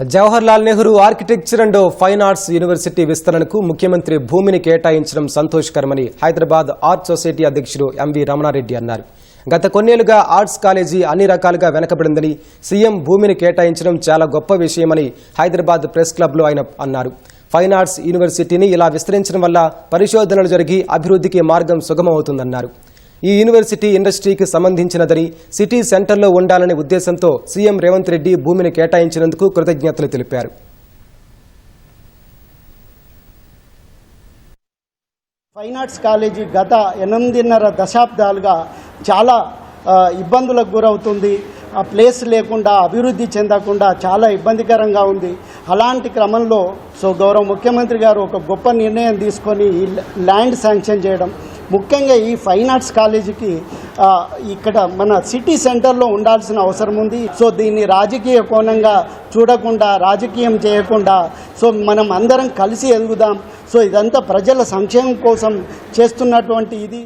Jawahar Lal Nehru architecture and fine arts university విస్తరణకు ముఖ్యమంత్రి భూమిని కేటాయించడం సంతోషకరమని హైదరాబాద్ ఆర్ట్ సొసైటీ అధ్యక్షుడు ఎంవి రమణారెడ్డి అన్నారు. గత కొన్నేళ్ళుగా ఆర్ట్స్ కాలేజీ అన్ని రకాలుగా వెనకబడిందని సీఎం భూమిని కేటాయించడం చాలా గొప్ప విషయమని హైదరాబాద్ ప్రెస్ క్లబ్లో ఆయన అన్నారు. ఫైన్ ఆర్ట్స్ యూనివర్సిటీని ఇలా విస్తరించడం వల్ల పరిశోధనలు జరిగి అభివృద్ధికి మార్గం సుగమవుతుందన్నారు ఈ యూనివర్సిటీ ఇండస్ట్రీకి సంబంధించినదని సిటీ సెంటర్లో ఉండాలనే ఉద్దేశంతో సీఎం రేవంత్ రెడ్డి భూమిని కేటాయించినందుకు కృతజ్ఞతలు తెలిపారు. ఫైన్ ఆర్ట్స్ కాలేజీ గత ఎనిమిదిన్నర దశాబ్దాలుగా చాలా ఇబ్బందులకు గురవుతుంది. ఆ ప్లేస్ లేకుండా అభివృద్ధి చెందకుండా చాలా ఇబ్బందికరంగా ఉంది. అలాంటి క్రమంలో సో గౌరవ ముఖ్యమంత్రి గారు ఒక గొప్ప నిర్ణయం తీసుకొని ల్యాండ్ శాంక్షన్ చేయడం ముఖ్యంగా ఈ ఫైన్ ఆర్ట్స్ కాలేజీకి ఇక్కడ మన సిటీ సెంటర్లో ఉండాల్సిన అవసరం ఉంది. సో దీన్ని రాజకీయ కోణంగా చూడకుండా రాజకీయం చేయకుండా సో మనం అందరం కలిసి ఎదుగుదాం. సో ఇదంతా ప్రజల సంక్షేమం కోసం చేస్తున్నటువంటి ఇది.